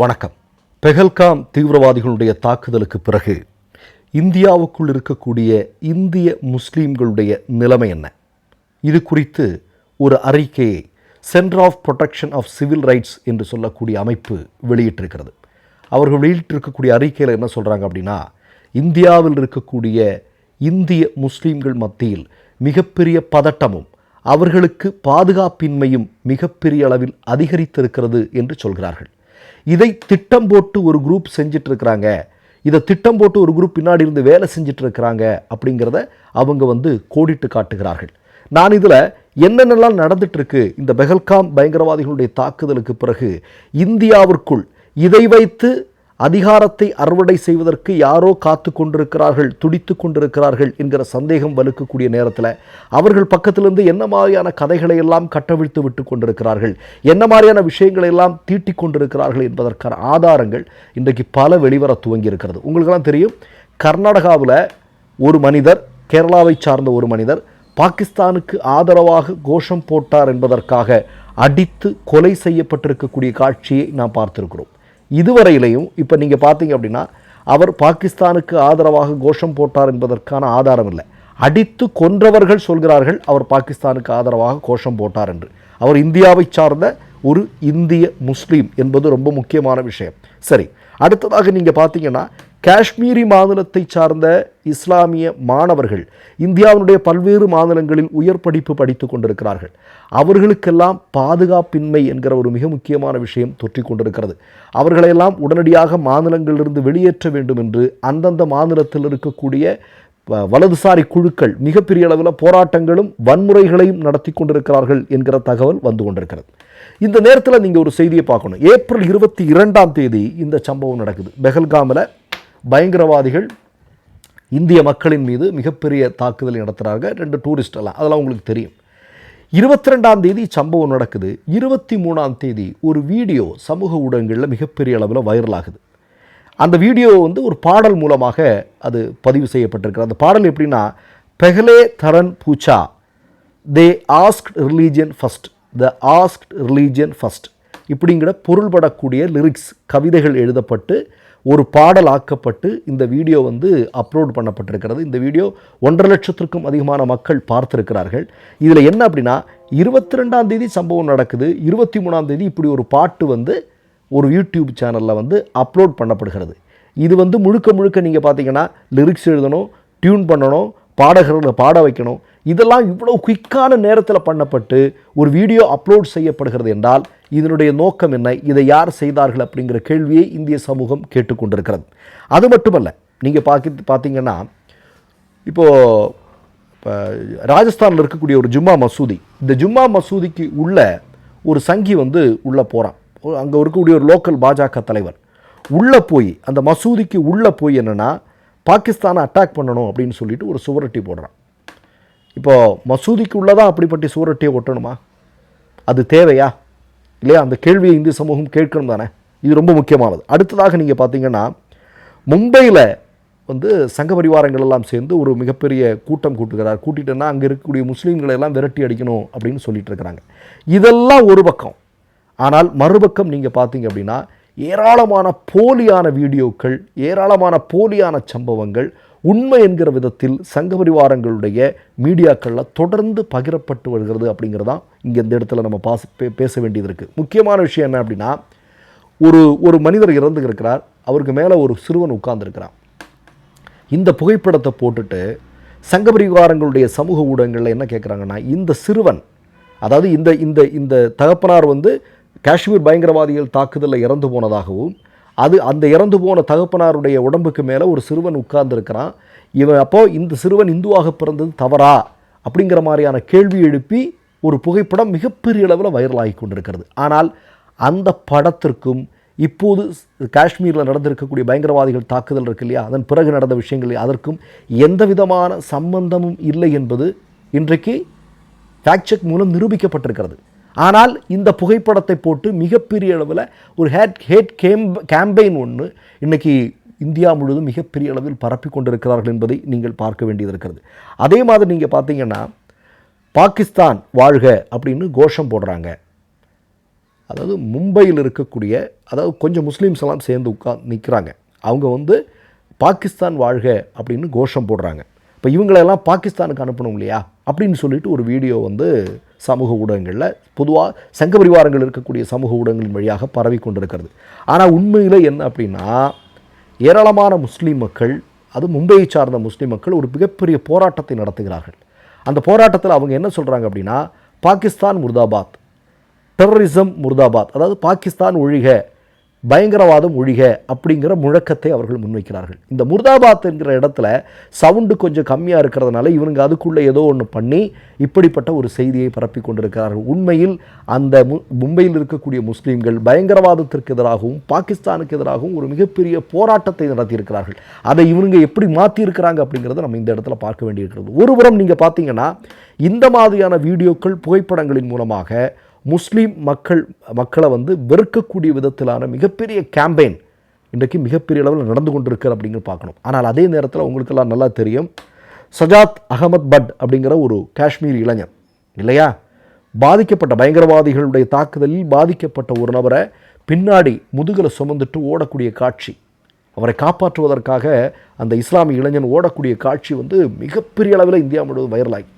வணக்கம். பெஹல்காம் தீவிரவாதிகளுடைய தாக்குதலுக்கு பிறகு இந்தியாவுக்குள் இருக்கக்கூடிய இந்திய முஸ்லீம்களுடைய நிலைமை என்ன? இது குறித்து ஒரு அறிக்கையை centre of protection of civil rights என்று சொல்லக்கூடிய அமைப்பு வெளியிட்டிருக்கிறது. அவர்கள் வெளியிட்டிருக்கக்கூடிய அறிக்கையில் என்ன சொல்கிறாங்க அப்படின்னா இந்தியாவில் இருக்கக்கூடிய இந்திய முஸ்லீம்கள் மத்தியில் மிகப்பெரிய பதட்டமும் அவர்களுக்கு பாதுகாப்பின்மையும் மிகப்பெரிய அளவில் அதிகரித்திருக்கிறது என்று சொல்கிறார்கள். இதை திட்டம் போட்டு ஒரு குரூப் செஞ்சிட்டு இருக்கிறாங்க இதை திட்டம் போட்டு ஒரு குரூப் பின்னாடி இருந்து வேலை செஞ்சுட்டு இருக்கிறாங்க அப்படிங்கிறத அவங்க வந்து கோடிட்டு காட்டுகிறார்கள். நான் இதில் என்னென்னலாம் நடந்துட்டுருக்கு இந்த பெஹல்காம் பயங்கரவாதிகளுடைய தாக்குதலுக்கு பிறகு இந்தியாவிற்குள் இதை வைத்து அதிகாரத்தை அறுவடை செய்வதற்கு யாரோ காத்து கொண்டிருக்கிறார்கள் துடித்து கொண்டிருக்கிறார்கள் என்கிற சந்தேகம் வலுக்கக்கூடிய நேரத்தில் அவர்கள் பக்கத்திலிருந்து என்ன மாதிரியான கதைகளை எல்லாம் கட்டவிழ்த்து விட்டு கொண்டிருக்கிறார்கள் என்ன மாதிரியான விஷயங்களை எல்லாம் தீட்டிக் கொண்டிருக்கிறார்கள் என்பதற்கான ஆதாரங்கள் இன்றைக்கு பல வெளிவர துவங்கி இருக்கிறது உங்களுக்கெல்லாம் தெரியும் கர்நாடகாவில் ஒரு மனிதர் கேரளாவை சார்ந்த ஒரு மனிதர் பாகிஸ்தானுக்கு ஆதரவாக கோஷம் போட்டார் என்பதற்காக அடித்து கொலை செய்யப்பட்டிருக்கக்கூடிய காட்சியை நாம் பார்த்திருக்கிறோம். இதுவரையிலையும் இப்போ நீங்கள் பார்த்தீங்க அப்படின்னா அவர் பாகிஸ்தானுக்கு ஆதரவாக கோஷம் போட்டார் என்பதற்கான ஆதாரம் இல்லை. அடித்து கொன்றவர்கள் சொல்கிறார்கள் அவர் பாகிஸ்தானுக்கு ஆதரவாக கோஷம் போட்டார் என்று. அவர் இந்தியாவை சார்ந்த ஒரு இந்திய முஸ்லீம் என்பது ரொம்ப முக்கியமான விஷயம். சரி அடுத்ததாக நீங்கள் பார்த்தீங்கன்னா காஷ்மீரி மாநிலத்தை சார்ந்த இஸ்லாமிய மாணவர்கள் இந்தியாவினுடைய பல்வேறு மாநிலங்களில் உயர் படிப்பு படித்து கொண்டிருக்கிறார்கள். அவர்களுக்கெல்லாம் பாதுகாப்பின்மை என்கிற ஒரு மிக முக்கியமான விஷயம் தொற்றி கொண்டிருக்கிறது. அவர்களையெல்லாம் உடனடியாக மாநிலங்களிலிருந்து வெளியேற்ற வேண்டும் என்று அந்தந்த மாநிலத்தில் இருக்கக்கூடிய வலதுசாரி குழுக்கள் மிகப்பெரிய அளவில் போராட்டங்களும் வன்முறைகளையும் நடத்தி கொண்டிருக்கிறார்கள் என்கிற தகவல் வந்து கொண்டிருக்கிறது. இந்த நேரத்தில் நீங்கள் ஒரு செய்தியை பார்க்கணும். ஏப்ரல் இருபத்தி இரண்டாம் தேதி இந்த சம்பவம் நடக்குது. பெஹல்காமில் பயங்கரவாதிகள் இந்திய மக்களின் மீது மிகப்பெரிய தாக்குதல் நடத்துகிறாங்க ரெண்டு டூரிஸ்ட் எல்லாம். அதெல்லாம் உங்களுக்கு தெரியும். இருபத்தி ரெண்டாம் தேதி சம்பவம் நடக்குது. இருபத்தி மூணாம் தேதி ஒரு வீடியோ சமூக ஊடகங்களில் மிகப்பெரிய அளவில் வைரல் ஆகுது. அந்த வீடியோ வந்து ஒரு பாடல் மூலமாக அது பதிவு செய்யப்பட்டிருக்கு அந்த பாடல் எப்படின்னா பெஹலே தரன் பூச்சா they asked religion first the asked religion first இப்படிங்கிற பொருள்படக்கூடிய லிரிக்ஸ் கவிதைகள் எழுதப்பட்டு ஒரு பாடல் ஆக்கப்பட்டு இந்த வீடியோ வந்து அப்லோட் பண்ணப்பட்டிருக்கிறது. இந்த வீடியோ ஒன்றரை லட்சத்திற்கும் அதிகமான மக்கள் பார்த்திருக்கிறார்கள். இதில் என்ன அப்படின்னா இருபத்தி ரெண்டாம் தேதி சம்பவம் நடக்குது. இருபத்தி மூணாம் தேதி இப்படி ஒரு பாட்டு வந்து ஒரு யூடியூப் சேனலில் வந்து அப்லோட் பண்ணப்படுகிறது. இது வந்து முழுக்க முழுக்க நீங்கள் பார்த்தீங்கன்னா லிரிக்ஸ் எழுதணும் டியூன் பண்ணணும் பாடகர்களை பாட வைக்கணும். இதெல்லாம் இவ்வளோ குயிக்கான நேரத்தில் பண்ணப்பட்டு ஒரு வீடியோ அப்லோட் செய்யப்படுகிறது என்றால் இதனுடைய நோக்கம் என்ன? இதை யார் செய்தார்கள் அப்படிங்கிற கேள்வியை இந்திய சமூகம் கேட்டுக்கொண்டிருக்கிறது. அது மட்டுமல்ல நீங்கள் பார்க்க பார்த்தீங்கன்னா இப்போது இப்போ ராஜஸ்தானில் இருக்கக்கூடிய ஒரு ஜும்மா மசூதி இந்த ஜும்மா மசூதிக்கு உள்ள ஒரு சங்கி வந்து உள்ளே போகிறான் அங்கே இருக்கக்கூடிய ஒரு லோக்கல் பாஜக தலைவர். உள்ளே போய் அந்த மசூதிக்கு உள்ளே போய் என்னென்னா பாகிஸ்தானை அட்டாக் பண்ணணும் அப்படின்னு சொல்லிட்டு ஒரு சுவரொட்டி போடுறான். இப்போது மசூதிக்கு உள்ளதான் அப்படிப்பட்ட சூரட்டியை ஒட்டணுமா? அது தேவையா? இல்லையா? அந்த கேள்வியை இந்திய சமூகம் கேட்கணும் தானே. இது ரொம்ப முக்கியமானது. அடுத்ததாக நீங்கள் பார்த்தீங்கன்னா மும்பையில் வந்து சங்க பரிவாரங்கள் எல்லாம் சேர்ந்து ஒரு மிகப்பெரிய கூட்டம் கூட்டுகிறார். கூட்டிட்டேன்னா அங்கே இருக்கக்கூடிய முஸ்லீம்களை எல்லாம் விரட்டி அடிக்கணும் அப்படின்னு சொல்லிட்டு இருக்கிறாங்க. இதெல்லாம் ஒரு பக்கம். ஆனால் மறுபக்கம் நீங்கள் பார்த்தீங்க அப்படின்னா ஏராளமான போலியான வீடியோக்கள் ஏராளமான போலியான சம்பவங்கள் உண்மை என்கிற விதத்தில் சங்க பரிவாரங்களுடைய மீடியாக்களில் தொடர்ந்து பகிரப்பட்டு வருகிறது அப்படிங்கிறதான் இங்கே இந்த இடத்துல நம்ம பாச பே- பேச வேண்டியது இருக்குது முக்கியமான விஷயம் என்ன அப்படின்னா ஒரு ஒரு மனிதர் இறந்து இருக்கிறார் அவருக்கு மேலே ஒரு சிறுவன் உட்கார்ந்துருக்கிறான். இந்த புகைப்படத்தை போட்டுட்டு சங்க பரிவாரங்களுடைய சமூக ஊடகங்களில் என்ன கேட்குறாங்கன்னா இந்த சிறுவன் அதாவது இந்த இந்த இந்த தகப்பனார் வந்து காஷ்மீர் பயங்கரவாதிகள் தாக்குதலில் இறந்து போனதாகவும் அது அந்த இறந்து போன தகப்பனாருடைய உடம்புக்கு மேலே ஒரு சிறுவன் உட்கார்ந்துருக்கிறான். இவன் அப்போது இந்த சிறுவன் இந்துவாக பிறந்தது தவறா? அப்படிங்கிற மாதிரியான கேள்வி எழுப்பி ஒரு புகைப்படம் மிகப்பெரிய அளவில் வைரலாகி கொண்டிருக்கிறது. ஆனால் அந்த படத்திற்கும் இப்போது காஷ்மீரில் நடந்திருக்கக்கூடிய பயங்கரவாதிகள் தாக்குதல் இருக்கு இல்லையா? அதன் பிறகு நடந்த விஷயங்கள் அதற்கும் எந்த விதமான சம்பந்தமும் இல்லை என்பது இன்றைக்கு ஃபேக்ட் செக் மூலம் நிரூபிக்கப்பட்டிருக்கிறது. ஆனால் இந்த புகைப்படத்தை போட்டு மிகப்பெரிய அளவில் ஒரு ஹேட் ஹேட் கேம் கேம்பெயின் ஒன்று இன்றைக்கி இந்தியா முழுவதும் மிகப்பெரிய அளவில் பரப்பி கொண்டிருக்கிறார்கள் என்பதை நீங்கள் பார்க்க வேண்டியது இருக்கிறது. அதே மாதிரி நீங்கள் பார்த்தீங்கன்னா பாகிஸ்தான் வாழ்க அப்படின்னு கோஷம் போடுறாங்க. அதாவது மும்பையில் இருக்கக்கூடிய அதாவது கொஞ்சம் முஸ்லீம்ஸ் எல்லாம் சேர்ந்து உட்கா நிற்கிறாங்க அவங்க வந்து பாகிஸ்தான் வாழ்க அப்படின்னு கோஷம் போடுறாங்க. இப்போ இவங்களெல்லாம் பாகிஸ்தானுக்கு அனுப்பணும் இல்லையா? அப்படின்னு சொல்லிட்டு ஒரு வீடியோ வந்து சமூக ஊடகங்களில் பொதுவாக சங்க பரிவாரங்கள் இருக்கக்கூடிய சமூக ஊடகங்களின் வழியாக பரவி கொண்டிருக்கிறது. ஆனால் உண்மையில் என்ன அப்படின்னா ஏராளமான முஸ்லீம் மக்கள் அது மும்பையை சார்ந்த முஸ்லீம் மக்கள் ஒரு மிகப்பெரிய போராட்டத்தை நடத்துகிறார்கள். அந்த போராட்டத்தில் அவங்க என்ன சொல்கிறாங்க அப்படின்னா பாகிஸ்தான் முர்தாபாத் டெரரிசம் முர்தாபாத் அதாவது பாகிஸ்தான் ஒழிக பயங்கரவாதம் ஒழிக அப்படிங்கிற முழக்கத்தை அவர்கள் முன்வைக்கிறார்கள். இந்த முர்தாபாத் என்கிற இடத்துல சவுண்டு கொஞ்சம் கம்மியாக இருக்கிறதுனால இவனுங்க அதுக்குள்ளே ஏதோ ஒன்று பண்ணி இப்படிப்பட்ட ஒரு செய்தியை பரப்பி கொண்டிருக்கிறார்கள். உண்மையில் அந்த மு மும்பையில் இருக்கக்கூடிய முஸ்லீம்கள் பயங்கரவாதத்திற்கு எதிராகவும் பாகிஸ்தானுக்கு எதிராகவும் ஒரு மிகப்பெரிய போராட்டத்தை நடத்தியிருக்கிறார்கள். அதை இவனுங்க எப்படி மாற்றியிருக்கிறாங்க அப்படிங்கிறத நம்ம இந்த இடத்துல பார்க்க வேண்டியிருக்கிறது. ஒருபுறம் நீங்கள் பார்த்தீங்கன்னா இந்த மாதிரியான வீடியோக்கள் புகைப்படங்களின் மூலமாக முஸ்லீம் மக்கள் மக்களை வந்து வெறுக்கக்கூடிய விதத்திலான மிகப்பெரிய கேம்பெயின் இன்றைக்கு மிகப்பெரிய அளவில் நடந்து கொண்டிருக்கு அப்படிங்கிற பார்க்கணும். ஆனால் அதே நேரத்தில் உங்களுக்கெல்லாம் நல்லா தெரியும். சஜாத் அகமத் பட் அப்படிங்கிற ஒரு காஷ்மீர் இளைஞன் இல்லையா? பாதிக்கப்பட்ட பயங்கரவாதிகளுடைய தாக்குதலில் பாதிக்கப்பட்ட ஒரு நபரை பின்னாடி முதுகில் சுமந்துட்டு ஓடக்கூடிய காட்சி அவரை காப்பாற்றுவதற்காக அந்த இஸ்லாமிய இளைஞன் ஓடக்கூடிய காட்சி வந்து மிகப்பெரிய அளவில் இந்தியா முழுவதும் வைரலாகி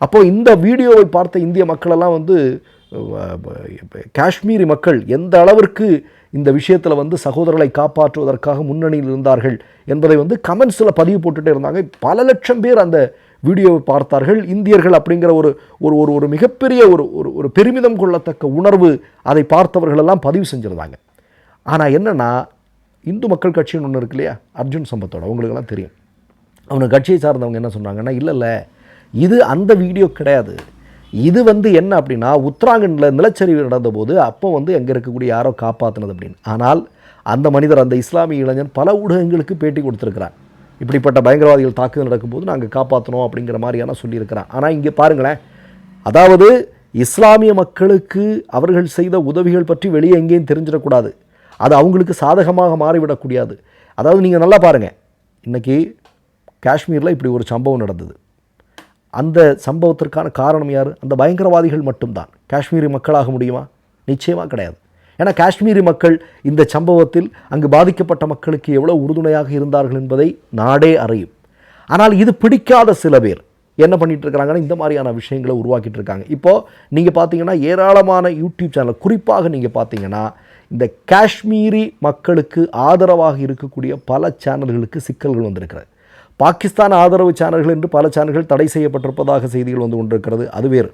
அப்போது இந்த வீடியோவை பார்த்த இந்திய மக்களெல்லாம் வந்து காஷ்மீரி மக்கள் எந்த அளவிற்கு இந்த விஷயத்தில் வந்து சகோதரர்களை காப்பாற்றுவதற்காக முன்னணியில் இருந்தார்கள் என்பதை வந்து கமெண்ட்ஸில் பதிவு போட்டுகிட்டே இருந்தாங்க. பல லட்சம் பேர் அந்த வீடியோவை பார்த்தார்கள். இந்தியர்கள் அப்படிங்கிற ஒரு ஒரு ஒரு ஒரு மிகப்பெரிய ஒரு ஒரு ஒரு பெருமிதம் கொள்ளத்தக்க உணர்வு அதை பார்த்தவர்களெல்லாம் பதிவு செஞ்சுருந்தாங்க. ஆனால் என்னென்னா இந்து மக்கள் கட்சின்னு ஒன்று இருக்கு இல்லையா? அர்ஜுன் சம்பத்தோட அவங்களுக்கெல்லாம் தெரியும். அவங்க கட்சியை சார்ந்தவங்க என்ன சொன்னாங்கன்னா இல்லை இல்லை இது அந்த வீடியோ கிடையாது. இது வந்து என்ன அப்படின்னா உத்தராகண்டில் நிலச்சரிவு நடந்தபோது அப்போ வந்து அங்கே இருக்கக்கூடிய யாரோ காப்பாற்றினது அப்படின்னு. ஆனால் அந்த மனிதர் அந்த இஸ்லாமிய இளைஞன் பல ஊடகங்களுக்கு பேட்டி கொடுத்துருக்கிறார். இப்படிப்பட்ட பயங்கரவாதிகள் தாக்குதல் நடக்கும்போது நாங்கள் காப்பாற்றணும் அப்படிங்கிற மாதிரியான சொல்லியிருக்கிறான் ஆனால் இங்கே பாருங்களேன் அதாவது இஸ்லாமிய மக்களுக்கு அவர்கள் செய்த உதவிகள் பற்றி வெளியே எங்கேயும் தெரிஞ்சிடக்கூடாது. அது அவங்களுக்கு சாதகமாக மாறிவிடக்கூடாது அதாவது நீங்கள் நல்லா பாருங்கள் இன்றைக்கி காஷ்மீரில் இப்படி ஒரு சம்பவம் நடந்தது. அந்த சம்பவத்திற்கான காரணம் யார்? அந்த பயங்கரவாதிகள் மட்டும்தான். காஷ்மீரி மக்களாக முடியுமா? நிச்சயமாக கிடையாது. ஏன்னா காஷ்மீரி மக்கள் இந்த சம்பவத்தில் அங்கு பாதிக்கப்பட்ட மக்களுக்கு எவ்வளோ உறுதுணையாக இருந்தார்கள் என்பதை நாடே அறியும். ஆனால் இது பிடிக்காத சில பேர் என்ன பண்ணிட்டு இருக்கிறாங்கன்னா இந்த மாதிரியான விஷயங்களை உருவாக்கிட்டு இருக்காங்க இப்போது நீங்கள் பார்த்தீங்கன்னா ஏராளமான யூடியூப் சேனல் குறிப்பாக நீங்கள் பார்த்தீங்கன்னா இந்த காஷ்மீரி மக்களுக்கு ஆதரவாக இருக்கக்கூடிய பல சேனல்களுக்கு சிக்கல்கள் வந்திருக்கிறது. பாகிஸ்தான் ஆதரவு சேனல்கள் என்று பல சேனல்கள் தடை செய்யப்பட்டிருப்பதாக செய்திகள் வந்து கொண்டிருக்கிறது. அது வேறு.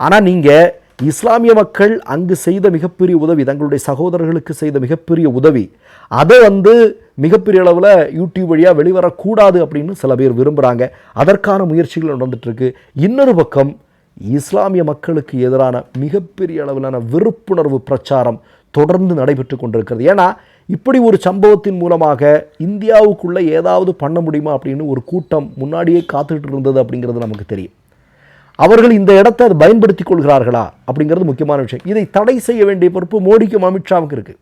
ஆனால் நீங்கள் இஸ்லாமிய மக்கள் அங்கு செய்த மிகப்பெரிய உதவி தங்களுடைய சகோதரர்களுக்கு செய்த மிகப்பெரிய உதவி அதை வந்து மிகப்பெரிய அளவில் யூடியூப் வழியாக வெளிவரக்கூடாது அப்படின்னு சில பேர் விரும்புகிறாங்க அதற்கான முயற்சிகள் நடந்துட்டுருக்கு. இன்னொரு பக்கம் இஸ்லாமிய மக்களுக்கு எதிரான மிகப்பெரிய அளவிலான விருப்புணர்வு பிரச்சாரம் தொடர்ந்து நடைபெற்று கொண்டிருக்கிறது. ஏன்னா இப்படி ஒரு சம்பவத்தின் மூலமாக இந்தியாவுக்குள்ளே ஏதாவது பண்ண முடியுமா அப்படின்னு ஒரு கூட்டம் முன்னாடியே காத்துக்கிட்டு இருந்தது அப்படிங்கிறது நமக்கு தெரியும். அவர்கள் இந்த இடத்தை அதை பயன்படுத்திக் கொள்கிறார்களா அப்படிங்கிறது முக்கியமான விஷயம். இதை தடை செய்ய வேண்டிய பொறுப்பு மோடிக்கும் அமித்ஷாவுக்கு இருக்குது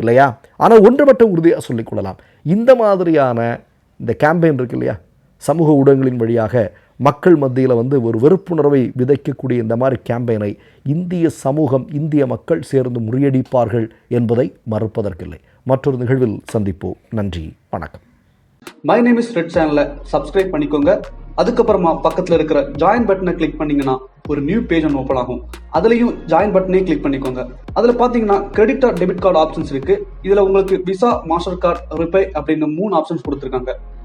இல்லையா? ஆனால் ஒன்றுபட்ட உறுதியாக சொல்லிக்கொள்ளலாம் இந்த மாதிரியான இந்த கேம்பெயின் இருக்கு இல்லையா? சமூக ஊடகங்களின் வழியாக மக்கள் மத்தியில் வந்து ஒரு வெறுப்புணர்வை விதைக்கக்கூடிய இந்த மாதிரி கேம்பெயினை இந்திய சமூகம் இந்திய மக்கள் சேர்ந்து முறியடிப்பார்கள் என்பதை மறுப்பதற்கில்லை. மற்றொரு நிகழ்வில் சந்திப்போம். நன்றி வணக்கம். மை நேம் இஸ் ரெட் சேனலை சப்ஸ்கிரைப் பண்ணிக்கோங்க. அதுக்கப்புறமா பக்கத்தில் இருக்கிற ஜாயின் பட்டனை கிளிக் பண்ணீங்கன்னா ஒரு நியூ பேஜ் ஒன்று ஓப்பன் ஆகும். அதுலேயும் ஜாயின் பட்டனே கிளிக் பண்ணிக்கோங்க. அதில் பார்த்தீங்கன்னா credit or debit card options இருக்கு. இதில் உங்களுக்கு விசா மாஸ்டர் கார்டு ரிப்பே அப்படின்னு மூணு ஆப்ஷன்ஸ் கொடுத்துருக்காங்க.